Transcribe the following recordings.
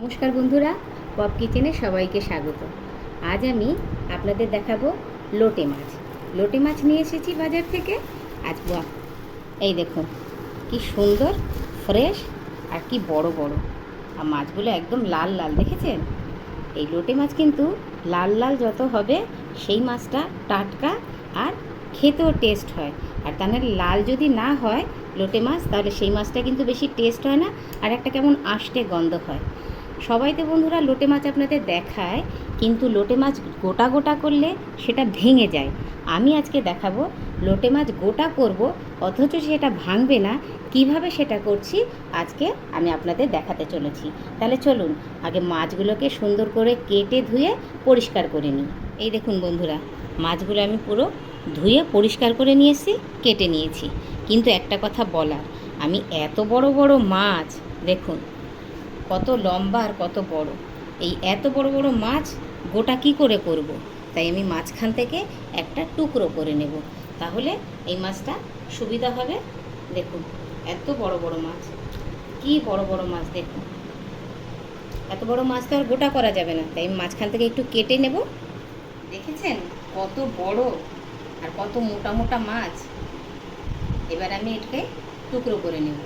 নমস্কার বন্ধুরা, পপ কিচেনে সবাইকে স্বাগত। আজ আমি আপনাদের দেখাবো লোটে মাছ। লোটে মাছ নিয়ে এসেছি বাজার থেকে। আজ বাহ, এই দেখুন, কি সুন্দর, ফ্রেশ আর কি বড় বড়। আর মাছগুলো একদম লাল লাল, দেখেছেন? এই লোটে মাছ কিন্তু লাল লাল যত হবে, সেই মাছটা টাটকা আর খেতেও টেস্ট হয়। আর তাহলে লাল যদি না হয় লোটে মাছ, তাহলে সেই মাছটা কিন্তু বেশি টেস্ট হয় না। আর একটা কেমন আষ্টে গন্ধ হয়। সবাই তো বন্ধুরা লোটে মাছ আপনাদের দেখায়, কিন্তু লোটে মাছ গোটা গোটা করলে সেটা ভেঙে যায়। আমি আজকে দেখাবো লোটে মাছ গোটা করব, অথচ সেটা ভাঙবে না। কীভাবে সেটা করছি আজকে আমি আপনাদের দেখাতে চলেছি। তাহলে চলুন, আগে মাছগুলোকে সুন্দর করে কেটে ধুয়ে পরিষ্কার করে নিই। এই দেখুন বন্ধুরা, মাছগুলো আমি পুরো ধুয়ে পরিষ্কার করে নিয়েছি কেটে নিয়েছি। কিন্তু একটা কথা বলার, আমি এত বড় বড় মাছ, দেখুন কত লম্বা আর কত বড়। এই এত বড় বড় মাছ গোটা কি করে করব। তাই আমি মাঝখান থেকে একটা টুকরো করে নেব। তাহলে এই মাছটা সুবিধা হবে। দেখুন, এত বড় বড় মাছ। কি বড় বড় মাছ দেখুন। এত বড় মাছ তো আর গোটা করা যাবে না। তাই মাঝখান থেকে একটু কেটে নেব। দেখেছেন? কত বড় আর কত মোটা মোটা মাছ। এবার আমি এটাকে টুকরো করে নেব।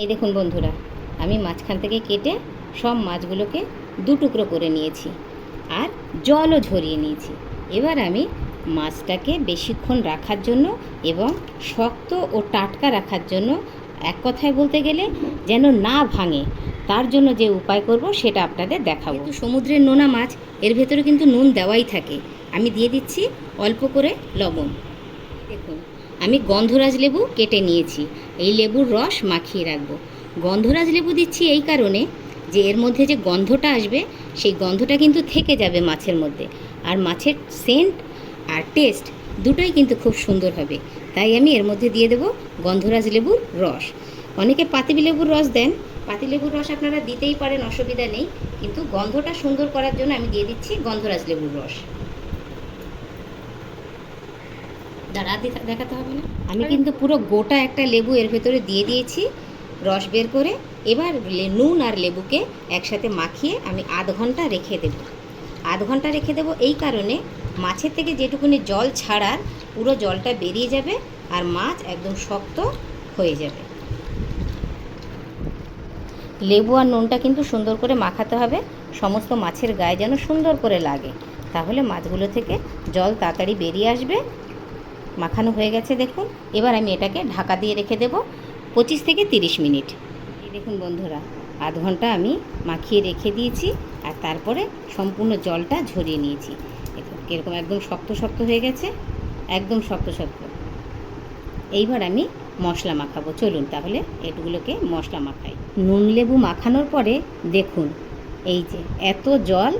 এই দেখুন বন্ধুরা, আমি মাঝখান থেকে কেটে সব মাছগুলোকে দু টুকরো করে নিয়েছি আর জলও ঝরিয়ে নিয়েছি। এবার আমি মাছটাকে বেশিক্ষণ রাখার জন্য এবং শক্ত ও টাটকা রাখার জন্য এক কথায় বলতে গেলে যেন না ভাঙে, তার জন্য যে উপায় করব সেটা আপনাদের দেখাবো। সমুদ্রের নোনা মাছ, এর ভেতরে কিন্তু নুন দেওয়াই থাকে। আমি দিয়ে দিচ্ছি অল্প করে লবণ। দেখুন, আমি গন্ধরাজ লেবু কেটে নিয়েছি। এই লেবুর রস মাখিয়ে রাখব। গন্ধরাজ লেবু দিচ্ছি এই কারণে যে এর মধ্যে যে গন্ধটা আসবে সেই গন্ধটা কিন্তু থেকে যাবে মাছের মধ্যে। আর মাছের সেন্ট আর টেস্ট দুটোই কিন্তু খুব সুন্দর হবে। তাই আমি এর মধ্যে দিয়ে দেবো গন্ধরাজ লেবুর রস। অনেকে পাতিবি লেবুর রস দেন। পাতি লেবুর রস আপনারা দিতেই পারেন অসুবিধা নেই। কিন্তু গন্ধটা সুন্দর করার জন্য আমি দিয়ে দিচ্ছি গন্ধরাজ লেবুর রস। দাঁড়া দেখাতে হবে না? আমি কিন্তু পুরো গোটা একটা লেবু এর ভেতরে দিয়ে দিয়েছি। রস বের করে এবার নুন আর লেবুকে একসাথে মাখিয়ে আমি আধ ঘণ্টা রেখে দেব। আধ ঘণ্টা রেখে দেব এই কারণে মাছের থেকে যেটুকুনি জল ছাড়ার পুরো জলটা বেরিয়ে যাবে আর মাছ একদম শক্ত হয়ে যাবে। লেবু আর নুনটা কিন্তু সুন্দর করে মাখাতে হবে। সমস্ত মাছের গায়ে যেন সুন্দর করে লাগে। তাহলে মাছগুলো থেকে জল তাড়াতাড়ি বেরিয়ে আসবে। মাখানো হয়ে গেছে দেখুন। এবার আমি এটাকে ঢাকা দিয়ে রেখে দেব পঁচিশ থেকে তিরিশ মিনিট। দেখুন বন্ধুরা, আধ ঘণ্টা আমি মাখিয়ে রেখে দিয়েছি আর তারপরে সম্পূর্ণ জলটা ঝরিয়ে নিয়েছি। কীরকম একদম শক্ত শক্ত হয়ে গেছে, একদম শক্ত শক্ত। এইবার আমি মশলা মাখাবো। চলুন তাহলে এগুলোকে মশলা মাখাই। নুন লেবু মাখানোর পরে দেখুন, এই যে এত জল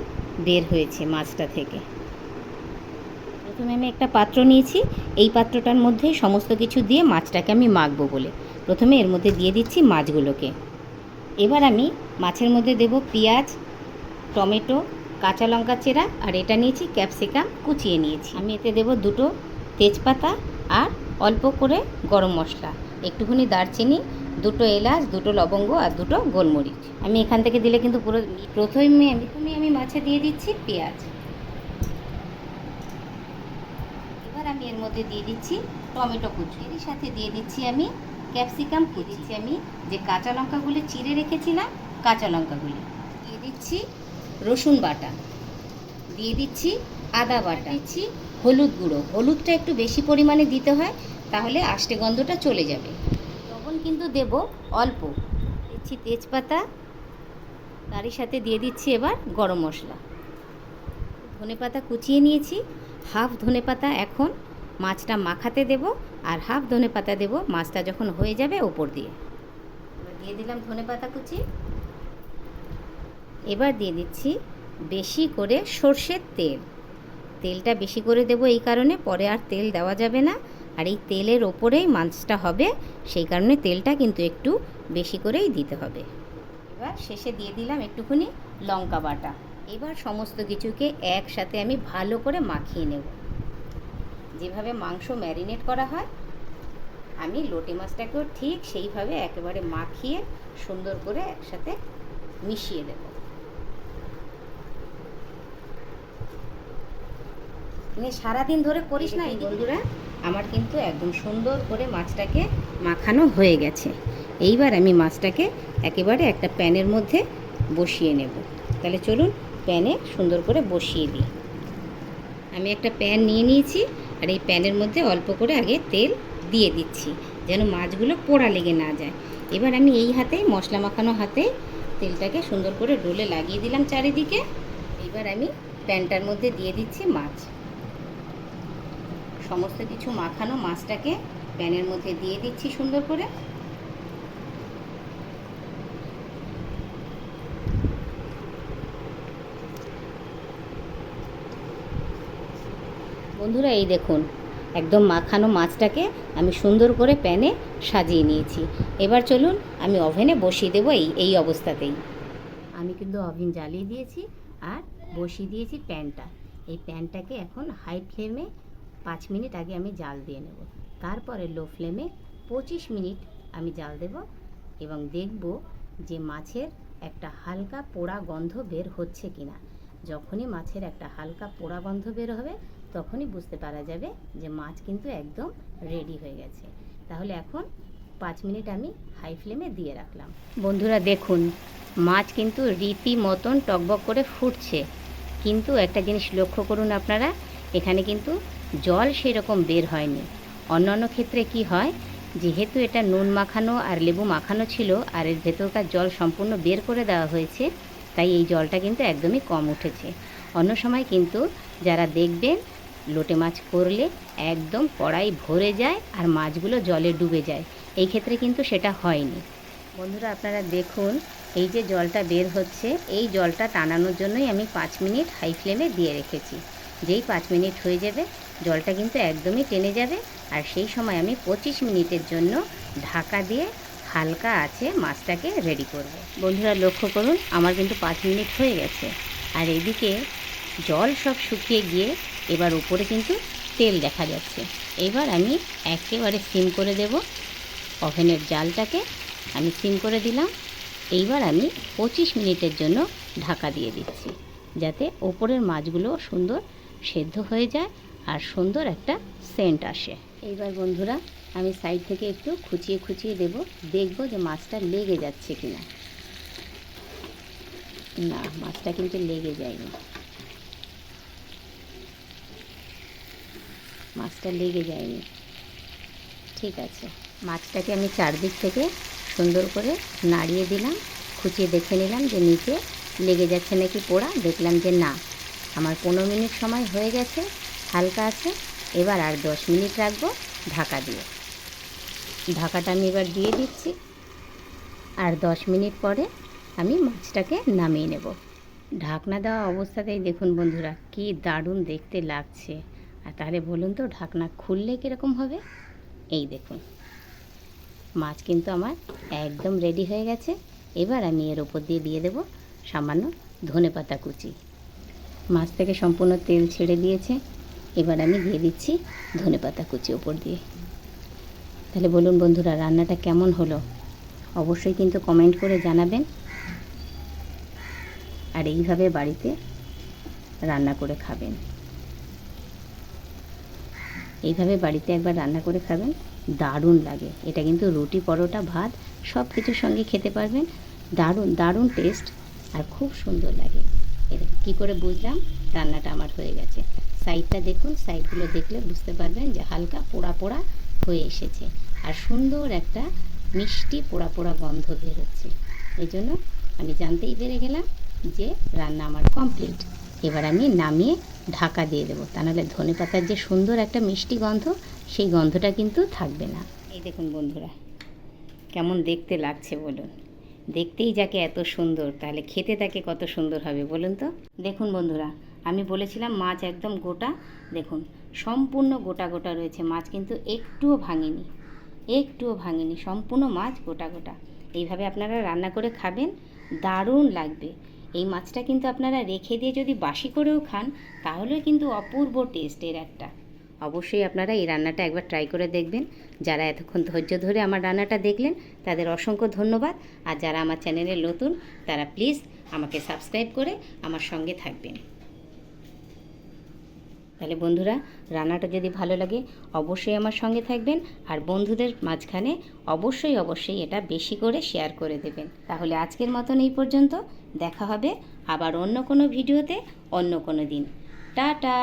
বের হয়েছে মাছটা থেকে। প্রথমে আমি একটা পাত্র নিয়েছি, এই পাত্রটার মধ্যেই সমস্ত কিছু দিয়ে মাছটাকে আমি মাখবো বলে। প্রথমে এর মধ্যে দিয়ে দিচ্ছি মাছগুলোকে। এবার আমি মাছের মধ্যে দেব পেঁয়াজ, টমেটো, কাঁচা লঙ্কা চেরা, আর এটা নিয়েছি ক্যাপসিকাম, কুচিয়ে নিয়েছি। আমি এতে দেব দুটো তেজপাতা আর অল্প করে গরম মশলা, একটুখানি দারচিনি, দুটো এলাচ, দুটো লবঙ্গ আর দুটো গোলমরিচ। আমি এখান থেকে দিলে কিন্তু পুরো প্রথমে প্রথমে আমি মাছে দিয়ে দিচ্ছি পেঁয়াজ। এবার আমি এর মধ্যে দিয়ে দিচ্ছি টমেটো কুচি। এর সাথে দিয়ে দিচ্ছি আমি ক্যাপসিকাম দিচ্ছি আমি যে কাঁচা লঙ্কাগুলি চিড়ে রেখেছিলাম, কাঁচা লঙ্কাগুলি। দিয়ে দিচ্ছি রসুন বাটা। দিয়ে দিচ্ছি আদা বাটা। দিচ্ছি হলুদ গুঁড়ো। হলুদটা একটু বেশি পরিমাণে দিতে হয়, তাহলে আষ্টে গন্ধটা চলে যাবে। লবণ কিন্তু দেব অল্প। দিচ্ছি তেজপাতা। তারই সাথে দিয়ে দিচ্ছি এবার গরম মশলা। ধনেপাতা কুচিয়ে নিয়েছি। হাফ ধনেপাতা এখন মাছটা মাখাতে দেব। আর হাফ ধনেপাতা দেব, মাছটা যখন হয়ে যাবে ওপর দিয়ে। এবার দিয়ে দিলাম ধনেপাতা কুচি। এবার দিয়ে দিচ্ছি বেশি করে সর্ষের তেল। তেলটা বেশি করে দেব এই কারণে, পরে আর তেল দেওয়া যাবে না। আর এই তেলের ওপরেই মাছটা হবে, সেই কারণে তেলটা কিন্তু একটু বেশি করেই দিতে হবে। এবার শেষে দিয়ে দিলাম একটুখানি লঙ্কা বাটা। এবার সমস্ত কিছুকে একসাথে আমি ভালো করে মাখিয়ে নেব। যেভাবে মাংস ম্যারিনেট করা হয়, আমি লোটে মাছটাকেও ঠিক সেইভাবে একেবারে মাখিয়ে সুন্দর করে একসাথে মিশিয়ে দেব। মানে সারাদিন ধরে করিস না এই বন্ধুরা, আমার কিন্তু একদম সুন্দর করে মাছটাকে মাখানো হয়ে গেছে। এইবার আমি মাছটাকে একেবারে একটা প্যানের মধ্যে বসিয়ে নেব। তাহলে চলুন প্যানে সুন্দর করে বসিয়ে দিই। আমি একটা প্যান নিয়ে নিয়েছি আর এই প্যানের মধ্যে অল্প করে আগে তেল দিয়ে দিচ্ছি, যেন মাছগুলো পোড়া লেগে না যায়। এবার আমি এই হাতে, মশলা মাখানো হাতে, তেলটাকে সুন্দর করে ডোলে লাগিয়ে দিলাম চারিদিকে। এবার আমি প্যানটার মধ্যে দিয়ে দিচ্ছি মাছ। সমস্ত কিছু মাখানো মাছটাকে প্যানের মধ্যে দিয়ে দিচ্ছি সুন্দর করে। বন্ধুরা, এই দেখুন, একদম মাখানো মাছটাকে আমি সুন্দর করে প্যানে সাজিয়ে নিয়েছি। এবার চলুন, আমি ওভেনে বসিয়ে দেবো এই এই অবস্থাতেই। আমি কিন্তু ওভেন জ্বালিয়ে দিয়েছি আর বসিয়ে দিয়েছি প্যানটা। এই প্যানটাকে এখন হাই ফ্লেমে পাঁচ মিনিট আগে আমি জাল দিয়ে নেব। তারপরে লো ফ্লেমে পঁচিশ মিনিট আমি জাল দেব এবং দেখব যে মাছের একটা হালকা পোড়া গন্ধ বের হচ্ছে কিনা। যখনই মাছের একটা হালকা পোড়া গন্ধ বের হবে তখনই বুঝতে পারা যাবে যে মাছ কিন্তু একদম রেডি হয়ে গেছে। তাহলে এখন পাঁচ মিনিট আমি হাই ফ্লেমে দিয়ে রাখলাম। বন্ধুরা দেখুন, মাছ কিন্তু রীতি মতন টকবক করে ফুটছে। কিন্তু একটা জিনিস লক্ষ্য করুন আপনারা, এখানে কিন্তু জল সেরকম বের হয়নি। অন্যান্য ক্ষেত্রে কি হয়, যেহেতু এটা নুন মাখানো আর লেবু মাখানো ছিল, আর এর ভেতরকার জল সম্পূর্ণ বের করে দেওয়া হয়েছে, তাই এই জলটা কিন্তু একদমই কম উঠেছে। অন্য সময় কিন্তু যারা দেখবেন লোটে মাছ করলে একদম কড়াই ভরে যায় আর মাছগুলো জলে ডুবে যায়। এই ক্ষেত্রে কিন্তু সেটা হয়নি। বন্ধুরা, আপনারা দেখুন, এই যে জলটা বের হচ্ছে, এই জলটা টানানোর জন্যই আমি পাঁচ মিনিট হাই ফ্লেমে দিয়ে রেখেছি। যেই পাঁচ মিনিট হয়ে যাবে, জলটা কিন্তু একদমই টেনে যাবে। আর সেই সময় আমি পঁচিশ মিনিটের জন্য ঢাকা দিয়ে হালকা আছে মাছটাকে রেডি করব। বন্ধুরা, লক্ষ্য করুন, আমার কিন্তু পাঁচ মিনিট হয়ে গেছে। আর এদিকে জল সব শুকিয়ে গিয়ে এবার উপরে কিন্তু তেল দেখা যাচ্ছে। এবার আমি একেবারে সিম করে দেব। ওভেনের জালটাকে আমি সিম করে দিলাম। এইবার আমি পঁচিশ মিনিটের জন্য ঢাকা দিয়ে দিচ্ছি, যাতে ওপরের মাছগুলো সুন্দর সেদ্ধ হয়ে যায় আর সুন্দর একটা সেন্ট আসে। এইবার বন্ধুরা, আমি সাইড থেকে একটু খুচিয়ে খুচিয়ে দেব। দেখব যে মাছটা লেগে যাচ্ছে কিনা। না, মাছটা কিন্তু লেগে যায়নি। মাছটা লেগে যায়নি। ঠিক আছে। মাছটাকে আমি চারদিক থেকে সুন্দর করে নাড়িয়ে দিলাম, খুঁচিয়ে দেখে নিলাম যে নিচে লেগে যাচ্ছে নাকি পোড়া। দেখলাম যে না, আমার পনেরো মিনিট সময় হয়ে গেছে, হালকা আছে, এবার আর দশ মিনিট রাখব ঢাকা দিয়ে। ঢাকাটা আমি এবার দিয়ে দিচ্ছি, আর দশ মিনিট পরে আমি মাছটাকে নামিয়ে নেব। ঢাকনা দেওয়া অবস্থাতেই দেখুন বন্ধুরা, কি দারুণ দেখতে লাগছে। আর তাহলে বলুন তো, ঢাকনা খুললে কীরকম হবে? এই দেখুন, মাছ কিন্তু আমার একদম রেডি হয়ে গেছে। এবার আমি এর ওপর দিয়ে দিয়ে দেবো সামান্য ধনে পাতা কুচি। মাছ থেকে সম্পূর্ণ তেল ছেড়ে দিয়েছে। এবার আমি দিয়ে দিচ্ছি ধনে পাতা কুচি ওপর দিয়ে। তাহলে বলুন বন্ধুরা, রান্নাটা কেমন হলো? অবশ্যই কিন্তু কমেন্ট করে জানাবেন। আর এইভাবে বাড়িতে রান্না করে খাবেন। এইভাবে বাড়িতে একবার রান্না করে খাবেন, দারুণ লাগে। এটা কিন্তু রুটি, পরোটা, ভাত সব কিছুর সঙ্গে খেতে পারবেন। দারুণ দারুণ টেস্ট আর খুব সুন্দর লাগে। এটা কী করে বুঝলাম? রান্নাটা আমার হয়ে গেছে। সাইডটা দেখুন সাইডগুলো দেখলে বুঝতে পারবেন যে হালকা পোড়া পোড়া হয়ে এসেছে। আর সুন্দর একটা মিষ্টি পোড়া পোড়া গন্ধ বেরোচ্ছে। এই জন্য আমি জানতেই পেরে গেলাম যে রান্না আমার কমপ্লিট এবার আমি নামিয়ে ঢাকা দিয়ে দেবো। তা নাহলে ধনে পাতার যে সুন্দর একটা মিষ্টি গন্ধ, সেই গন্ধটা কিন্তু থাকবে না। এই দেখুন বন্ধুরা, কেমন দেখতে লাগছে বলুন। দেখতেই যাকে এত সুন্দর, তাহলে খেতে তাকে কত সুন্দর হবে বলুন তো? দেখুন বন্ধুরা, আমি বলেছিলাম মাছ একদম গোটা। দেখুন, সম্পূর্ণ গোটা গোটা রয়েছে, মাছ কিন্তু একটুও ভাঙেনি। একটুও ভাঙেনি, সম্পূর্ণ মাছ গোটা গোটা। এইভাবে আপনারা রান্না করে খাবেন, দারুণ লাগবে। এই মাছটা কিন্তু আপনারা রেখে দিয়ে যদি বাসি করেও খান, তাহলেও কিন্তু অপূর্ব টেস্টের একটা। অবশ্যই আপনারা এই রান্নাটা একবার ট্রাই করে দেখবেন। যারা এতক্ষণ ধৈর্য ধরে আমার রান্নাটা দেখলেন, তাদের অসংখ্য ধন্যবাদ। আর যারা আমার চ্যানেলে নতুন, তারা প্লিজ আমাকে সাবস্ক্রাইব করে আমার সঙ্গে থাকবেন। তাহলে বন্ধুরা, রান্নাটা যদি ভালো লাগে, অবশ্যই আমার সঙ্গে থাকবেন আর বন্ধুদের মাঝখানে অবশ্যই অবশ্যই এটা বেশি করে শেয়ার করে দেবেন। তাহলে আজকের মতন এই পর্যন্ত, দেখা হবে আবার অন্য কোনো ভিডিওতে, অন্য কোনো দিন। টাটা!